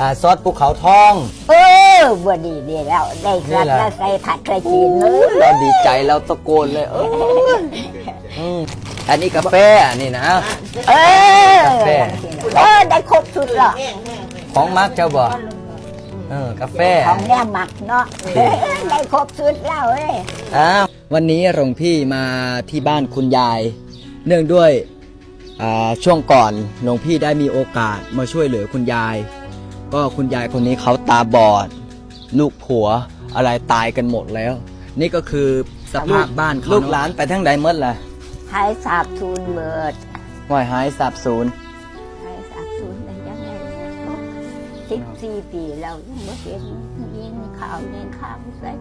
อ่าซอสภูเขาทอง เออบ่ดีดีแล้วได้กลับนี่แหละ มาใส่ผัดเคยกินเนอะเราดีใจเราตะโกนเลยเอออืมอันนี้กาแฟอันนี้นะ เออกาแฟเออได้ครบชุดละของมักเจ้าบ่เออกาแฟ ของแน่หมักเนาะได้ครบชุดแล้วเอ้ยอ้าววันนี้หลวงพี่มาที่บ้านคุณยาย เนื่องด้วยอ่าช่วงก่อนหลวงพี่ได้มีโอกาสมาช่วยเหลือคุณยาย ก็คุณยายคนนี้เขาตาบอด ลูกผัวอะไรตายกันหมดแล้ว นี่ก็คือสภาพบ้านเขาลูกหลานไปทั้งใดเมื่อล่ะหายสาบทูนเบิดวายหายสับสูญหายสาบทูนได้ยังไงสิบสี่ปีแล้วยังไม่เห็นยินข่าวยินข่าวใส่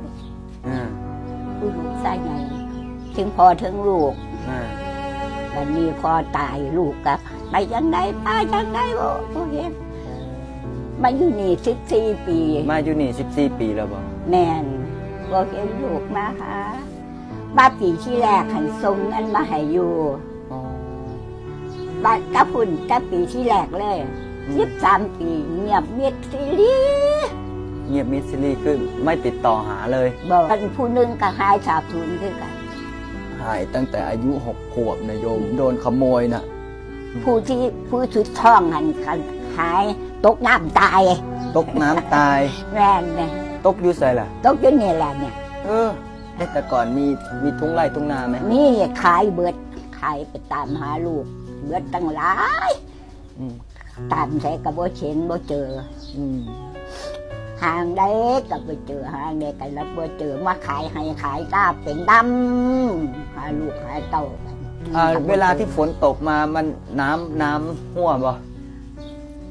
อ่าผู้ลูกใส่ไงถึงพอถึงลูกอ่าวันนี้พอตายลูกกับไปยังไงตายยังไงบ่บ่เห็น มาอยู่นี่สิบสี่ปีมาอยู่นี่ 14 ปีแล้วบ่แม่นบ่เห็นลูกมาหาบ้านปีที่แรกหันส่งเงินมาให้อยู่อ๋อ บ้านกะพุ่นกะปีที่แรกเลยอืม สิบสามปีเงียบเมียดซีรีส์เงียบมิดซิลี่คือไม่ติดต่อหาเลย บอกกันผู้หนึงก็หายสาบสูญคือกัน หายตั้งแต่อายุหกขวบนะโยม โดนขโมยน่ะผู้ที่ผู้ชุดท้องหันกัน หาย ตกน้ำตายตกน้ำตายแม่นเนี่ยตกอยู่ใส่ล่ะ ตกอยู่นี่แหละเนี่ย เออแต่ก่อนมีมีทุ่งไร่ทุ่งนาไหมนี่ขายเบิดขายไปตามหาลูก เบิดตั้งหลายอืมตามใส่กับบ่เห็นบ่เจอ อืมห่างได้กับบ่เจอห่างได้กันแล้วบ่เจอมาขายให้ขายตาเป็นดำหาลูกหาเต้าอ่าเวลาที่ฝนตกมามันน้ำน้ำหัวบ่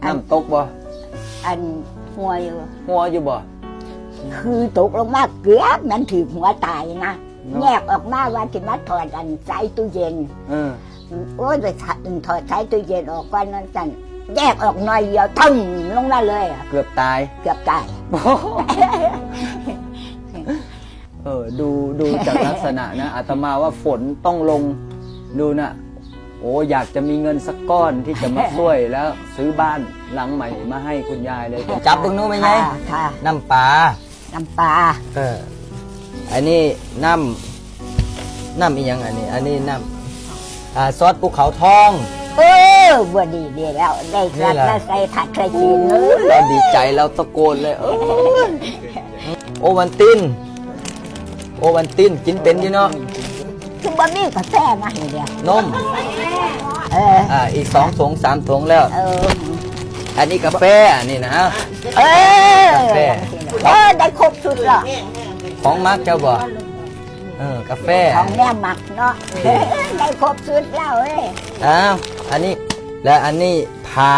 น้ำตกบ่อันหัวอยู่ หัวอยู่บ่ คือตกลงมาเกือบมันถือหัวตายนะเนาะแยกออกมาว่าสิมาถอดอันใส่ตู้เย็นเออโอ้ยไปถอดใส่ตู้เย็นออกก่อนนั้นสั่นแยกออกหน่อยเดียวทั้งลงมาเลยอะเกือบตาย เกือบตายเออดูดูจากลักษณะนะอาตมาว่าฝนต้องลงดูนะ โอ้อยากจะมีเงินสักก้อนที่จะมาช่วยแล้วซื้อบ้านหลังใหม่มาให้คุณยายเลยจับบึงนู้นไหมไงค่ะค่ะน้ำปลาน้ำปลาเอออันนี้น้ำน้ำอีกอย่างอันนี้ อันนี้น้ำอ่าซอสภูเขาทอง เออบ่ดีดีแล้วได้กลับนี่แหละมาใส่ผัดเคยกินเนอะเราดีใจเราตะโกนเลยเออโอวันติน โอวันตินกินเป็นอยู่เนาะ คือบ่มีกาแฟมาให้เดียวนมเออ อ่าอีกสองถุงสามถุงแล้ว เออ อันนี้กาแฟอันนี้นะเออ กาแฟ เออ ได้ครบชุดละของมักเจ้าบ่เออกาแฟของแน่หมักเนาะได้ครบชุดแล้วเอ้ยอ้าวอันนี้และอันนี้พา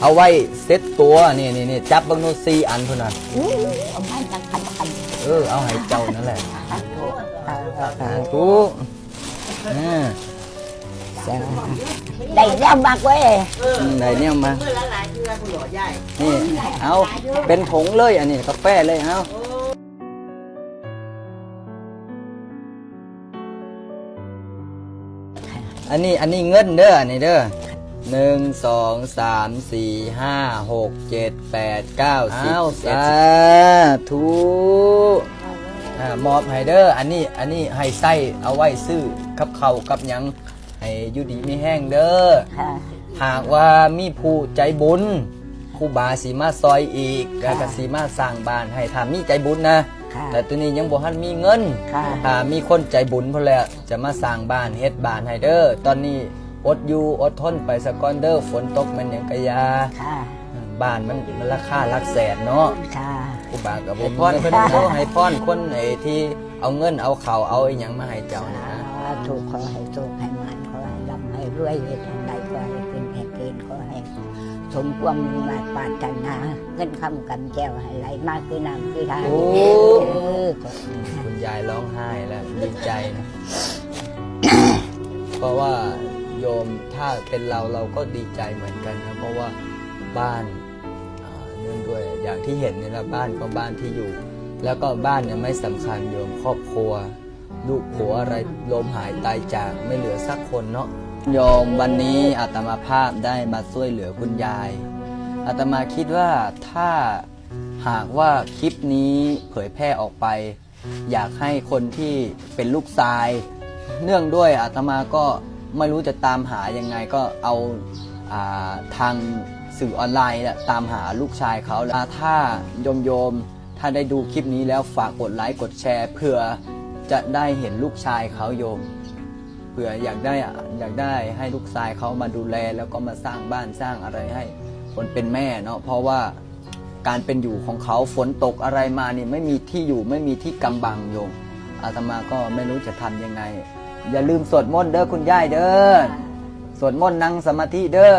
เอาไว้เซ็ตตัวนี่นี่นี่จับเบังโนซีอันพุ่นน่ะ อู้เอาไม้จังคันคัน เออเอาให้เจ้านั่นแหละเออ สาธุอ่าได้แล้วหมักเว้ยอืมได้เนี่ยมาเมื่อละหลายเดือนคุณหลอใหญ่นี่เอาเป็นผงเลยอันนี้กาแฟเลยเอาอันนี้อันนี้เงินเด้ออันนี้เด้อหนึ่งสองสามสี่ห้าหกเจ็ดแปดเก้าสิบสาธุ อ่ามอบให้เด้ออันนี้อันนี้ให้ใส่เอาไว้ซื้อกับเขาวกับหยังให้อยู่ดีมีแห้งเด้อค่ะ หากว่ามีผู้ใจบุญครูบาสีมาซอยอีกแล้วก็สีมาสร้างบ้านให้ถ้ามีใจบุญนะ ค่ะ แต่ตัวนี้ยังบ่ทันมีเงินค่ะถ้ามีคนใจบุญพอแล้วจะมาสร้างบ้านเฮ็ดบ้านให้เด้อตอนนี้อดอยู่อดทนไปสะก่อนเด้อฝนตกมันหยังกะยา ค่ะบ้านมันมันราคาหลักแสนเนาะค่ะ ครูบาก็บ่พรเพิ่นเอาให้พรคนไอ้ที่เอาเงินเอาข้าวเอาอีหยังมาให้เจ้านะถูกขอให้โชคให้มันขอให้ร่ำให้รวยเหตุใดขอให้ขึ้นให้เกินขอให้สมความมุ่งมั่นปรารถนาเงินคำกำแก้วให้ไหลมากคือน้ำคือทางโอ้เออขอคุณยายร้องไห้แล้วดีใจนะเพราะว่าโยมถ้าเป็นเราเราก็ดีใจเหมือนกันนะเพราะว่าบ้าน อ่าเนื่องด้วย อย่างที่เห็นนี่ยนะบ้านก็บ้านที่อยู่ แล้วก็บ้านเนี่ยไม่สำคัญโยมครอบครัว ลูกผัวอะไรลมหายตายจากไม่เหลือสักคนเนาะโยมวันนี้อาตมาภาพได้มาช่วยเหลือคุณยายอาตมาคิดว่าถ้าหากว่าคลิปนี้เผยแพร่ออกไป อยากให้คนที่เป็นลูกชาย เนื่องด้วยอาตมาก็ไม่รู้จะตามหายังไงก็เอาอาทาง สื่อออนไลน์น่ะตามหาลูกชายเขาแล้วถ้าโยมโยมถ้าได้ดูคลิปนี้แล้วฝากกดไลค์กดแชร์เพื่อจะได้เห็นลูกชายเขาโยมเผื่ออยากได้อยากได้ให้ลูกชายเขามาดูแล แล้วก็มาสร้างบ้านสร้างอะไรให้คนเป็นแม่เนาะเพราะว่าการเป็นอยู่ของเขาฝนตกอะไรมานี่ไม่มีที่อยู่ไม่มีที่กำบังโยมอาตมาก็ไม่รู้จะทำยังไง อย่าลืมสวดมนต์เด้อคุณย่ายเด้อสวดมนต์นั่งสมาธิเด้อ